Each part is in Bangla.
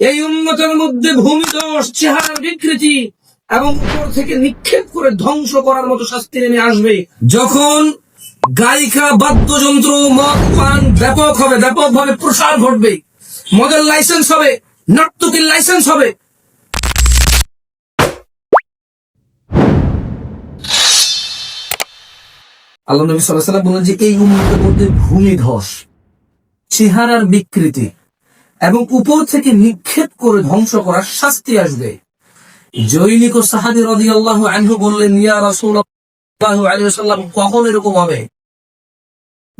এই উন্নতের মধ্যে ভূমিদোষ চেহারার বিকৃতি এবং উপর থেকে নিক্ষেপ করে ধ্বংস করার মতো শাস্তি নেমে আসবে। যখন গায়িকা, বাদ্যযন্ত্র, মদ, পান ব্যাপক হবে, ব্যাপকভাবে প্রসার ঘটবে মদের লাইসেন্স হবে নর্তকীর লাইসেন্স হবে। আল্লাহ নবী সাল্লাহ বলেন যে এই উন্নতের মধ্যে ভূমিধস চেহারার বিকৃতি এবং উপর থেকে নিক্ষেপ করে ধ্বংস করার শাস্তি আসবে। জৈনিক ও সাহাদি রদি আল্লাহ আনহু বললেন কখন এরকম হবে?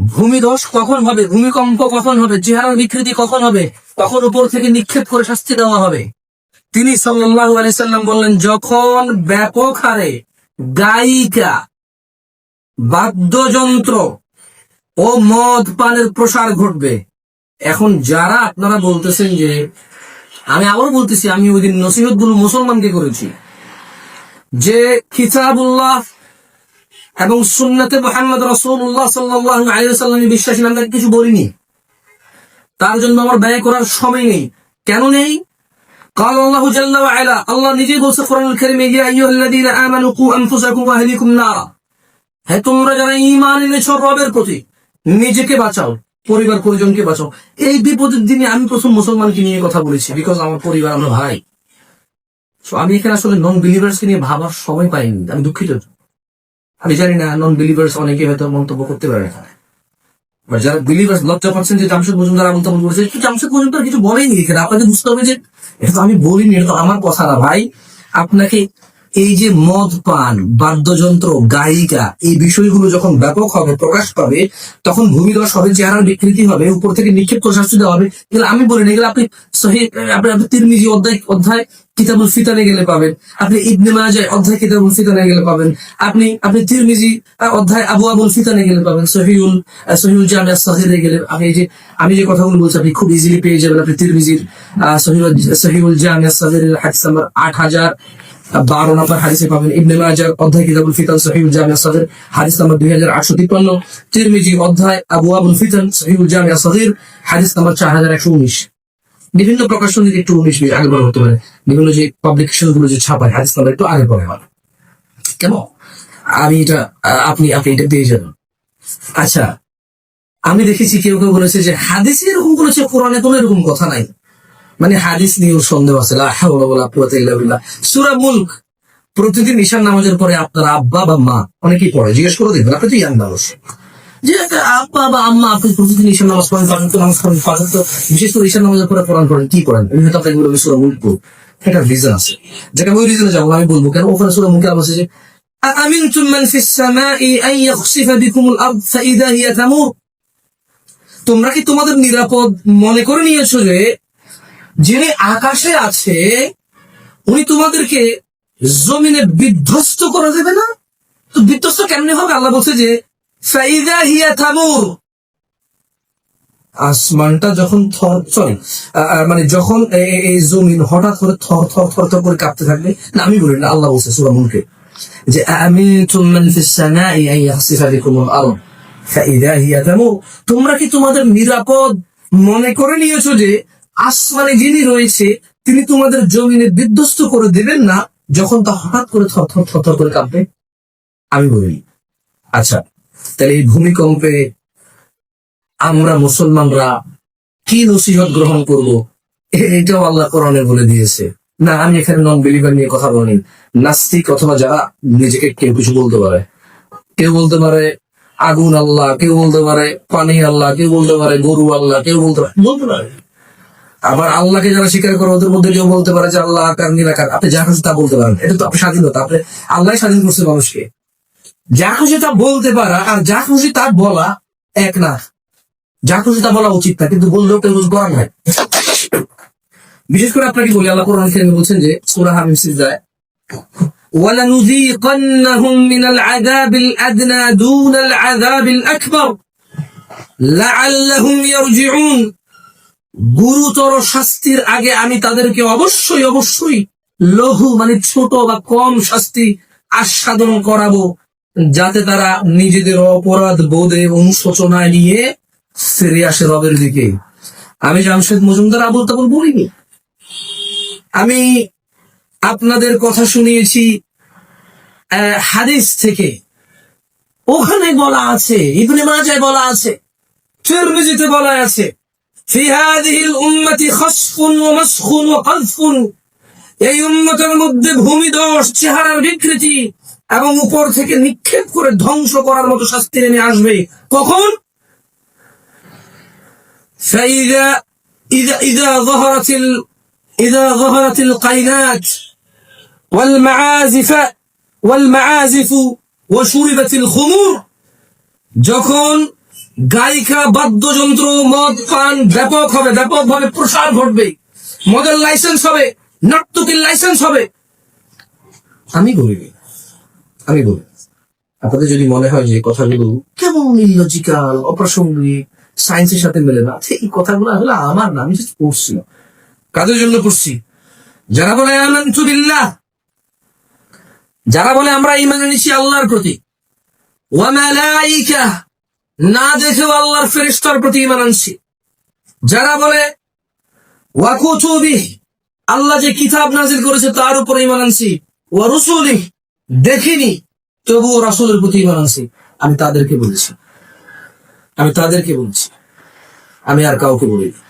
ভূমিধস কখন হবে? ভূমিকম্প কখন হবে? চেহারার বিকৃতি কখন হবে? তখন উপর থেকে নিক্ষেপ করে শাস্তি দেওয়া হবে? তিনি সাল্লাল্লাহু আলাইহি সাল্লাম বললেন, যখন ব্যাপক হারে গায়িকা, বাদ্যযন্ত্র ও মদ পানের প্রসার ঘটবে এখন যারা আপনারা বলতেছেন যে আমি আবারও বলতেছি আমি ওই দিন নসিহত গুলো মুসলমানকে করেছি যে কিতাবুল্লাহ এবং সুন্নাতে মোহাম্মদ রসুল্লাহ সাল্লাহ আলিয়াল্লামে বিশ্বাসী আমি তাকে কিছু বলিনি তার জন্য আমার ব্যয় করার সময় নেই কেন নেই قال الله جل وعلا الله নিজেই বলছে কোরআনুল কারীমে ইয়া আইয়ুহাল্লাযীনা আমানু কু আনফুসাকুম ওয়া আহলিকুম নারা হে তোমরা যারা ঈমান এনেছো রবের প্রতি নিজেকে বাঁচাও পরিবার পরিজনকে বাঁচাও। এই বিপদের দিনে আমি প্রথম মুসলমানকে নিয়ে কথা বলেছি বিকজ আমার পরিবার, আমরা ভাই। আমি এখানে আসলে নন বিলিভার্স কে নিয়ে ভাবার সময় পাইনি, আমি দুঃখিত। আমি জানি না নন বিলিভার্স অনেকে হয়তো মন্তব্য করতে পারে এখানে But যারা বিলিভার্স লজ্জা পাচ্ছেন যে জামশেদ মজুমদার আমল তামল করেছে জামশেদ মজুমদার কিছু বলেনি এখানে আপনাকে বুঝতে হবে যে, এটা তো আমি বলিনি, এটা তো আমার কথা না ভাই। আপনাকে এই যে মদ পান, বাদ্যযন্ত্র, গায়িকা, এই বিষয়গুলো যখন ব্যাপক হবে প্রকাশ পাবে, তখন ভূমিদশ হবে, চেহারার বিকৃতি হবে, উপর থেকে নিক্ষেপ করে শাস্তি দেওয়া হবে। এগুলো আমি বলি না, এগুলো আপনি আপনি আপনি তিরমিজি অধ্যায় অধ্যায় কিতাবুল ফিতানে গেলে পাবেন। আপনি ইবনে মাজাহ অধ্যায় কিতাবুল ফিতানে গেলে পাবেন। আপনি আপনি তিরমিজি অধ্যায় আবু আবুল ফিতানে গেলে পাবেন। সহিউল সহিউল জামিয়া সাহিরে গেলে আপনি যে আমি যে কথাগুলো বলছি, আপনি খুব ইজিলি পেয়ে যাবেন। আপনি তিরমিজির সহিউল সহিউল জামিয়া সাহিরের হাদিস নাম্বার আট হাজার বারো নম্বর হাদিসে পাবেন ইবনে মাজার, অধ্যায় কিতাবুল ফিতান সহিউল জামিয়া সাহির হাদিস নাম্বার দুই হাজার আটশো তিপ্পান্ন। তিরমিজি, অধ্যায় আবু আবুল ফিতান সহিউল জামিয়া সাহির হাদিস নাম্বার চার হাজার একশো উনিশ। বিভিন্ন প্রকাশনীতে একটু উনিশ বিশ আগে পরে হতে পারে। বিভিন্ন যে পাবলিকেশনগুলো যে ছাপায়, হাদিস নাম্বার একটু আগে পরে হয়। কেমন? আমি এটা, আপনি আপনি এটা পেয়ে যাবেন। আচ্ছা আমি দেখেছি কেউ কেউ বলেছে যে হাদিসে এরকম বলেছে কোরআনে কোনো এরকম কথা নাই। মানে হাদিস নিয়েও সন্দেহ আছে লা হাওলা ওয়ালা কুওয়াতা ইল্লা বিল্লাহ সূরা মুলক প্রতিদিন ঈশান নামাজের পরে আপনার আব্বা বা মা অনেকেই পড়ে জিজ্ঞেস করে দেখবেন আপনি তো ইয়াং মানুষ যে আব্বা বা আম্মা আপনি প্রতিদিন ঈশান নামাজ পড়েন পারেন তো নামাজ পড়েন পারেন তো বিশেষ করে ঈশান নামাজের পরে কোরআন পড়েন কি করেন আমি হয়তো আপনাকে বলবো সূরা মুলক পড়ব। এটা রিজন আছে যেটা ওই রিজনে যাবো আমি বলবো কেন ওখানে সূরা মুলকে আছে যে أأمنتم من في السماء أن يخسف بكم الأرض فإذا هي تمور তোমরা কি তোমাদের নিরাপদ মনে করে নিয়েছো যে যিনি আকাশে আছে, উনি তোমাদেরকে জমিনে বিধ্বস্ত করে দেবে না? তো বিধ্বস্ত কেমনে হবে? আল্লাহ বলছে যে, ফাইদা হিয়া থামুর আসমানটা যখন থর সরি মানে যখন এই জমিন হঠাৎ করে থর থর থর থর করে কাঁপতে থাকবে, না, আমি বলি না, আল্লাহ বলছে, সুরা মুলকে যে আমি মান ফিস সামাই আন ইয়াখসিফা বিকুমুল আরদ, ফাইদা হিয়া তামুর। তোমরা কি তোমাদের নিরাপদ মনে করে নিয়েছো যে আসমানে যিনি রয়েছে, তিনি তোমাদের জমিনে বিধ্বস্ত করে দেবেন না। যখন তা হঠাৎ করে থর থর থর থর করে কাঁপবে, আমি বলি আচ্ছা তাহলে এই ভূমিকম্পে আমরা মুসলমানরা কি নসিহত গ্রহণ করব? এটাও আল্লাহ কোরআনে বলে দিয়েছে। না, আমি এখানে নন বিলিভার নিয়ে কথা বলি নাস্তিক অথবা যারা নিজেকে কেউ কিছু বলতে পারে। কেউ বলতে পারে আগুন আল্লাহ, কেউ বলতে পারে পানি আল্লাহ, কেউ বলতে পারে গরু আল্লাহ, কেউ বলতে পারে বলতে পারে। আবার আল্লাহকে যারা স্বীকার করে ওদের মধ্যে কেউ বলতে পারে যে আল্লাহ আকার নিরাকার আপনি যা খুশি তা বলতে পারেন এটা তো আপনি স্বাধীনতা আপনি আল্লাহ স্বাধীন করছে মানুষকে যা খুশি তা বলতে পারা আর যা খুশি তা বলা এক না যা খুশি তা বলা উচিত না কিন্তু বললেও কেউ কিছু করার নাই বিশেষ করে আপনাকে বলি আল্লাহ কোরআন কারিমে বলছেন যে সূরা হামিম সিজদায় ولنذيقنهم من العذاب الأدنى دون العذاب الأكبر لعلهم يرجعون গুরুতর শাস্তির আগে আমি তাদেরকে অবশ্যই অবশ্যই লঘু মানে ছোট বা কম শাস্তি আস্বাদন করাবো, যাতে তারা নিজেদের অপরাধ বোধে অনুশোচনায় নিয়ে ফিরে আসে রবের দিকে। আমি জামশেদ মজুমদার আবুল তাবুল বলিনি। আমি আপনাদের কথা শুনিয়েছি হাদিস থেকে। ওখানে বলা আছে, ইবনে মাজায় বলা আছে, তিরমিজিতে বলা আছে في هذه الأمة خسف ومسخ وقذف এই উন্মতের মধ্যে ভূমিদশ চেহারার বিকৃতি এবং উপর থেকে নিক্ষেপ করে ধ্বংস করার মতো শাস্তি নেমে আসবে কখন فإذا إذا إذا ظهرت ال إذا ظهرت القينات والمعازف والمعازف وشربت الخمور যখন গায়িকা বাদ্যযন্ত্র, মদ, পান ব্যাপক হবে, ব্যাপকভাবে প্রসার ঘটবে। মদের লাইসেন্স হবে নর্তকীর লাইসেন্স হবে। আমি বলিনি। আমি বলি আপনাদের যদি মনে হয় যে কথাগুলো কেমন ইলজিক্যাল অপ্রাসঙ্গিক সায়েন্সের সাথে মেলে না এই কথাগুলো আসলে আমার না, আমি just পড়ছি। কাদের জন্য পড়ছি? যারা বলে বিল্লাহ যারা বলে, আমরা ইমান এনেছি আল্লাহর প্রতি ওয়া মালাইকা না দেখেও আল্লাহর ফেরিস্তার প্রতি ইমান আনছি। যারা বলে, ওয়া আল্লাহ যে কিতাব নাজিল করেছে তার উপর ইমান আনছি। ওয়া রসুলি দেখিনি, তবুও রাসুলের প্রতি ইমান আনছি। আমি তাদেরকে বলছি। আমি তাদেরকে বলছি। আমি আর কাউকে বলিনি।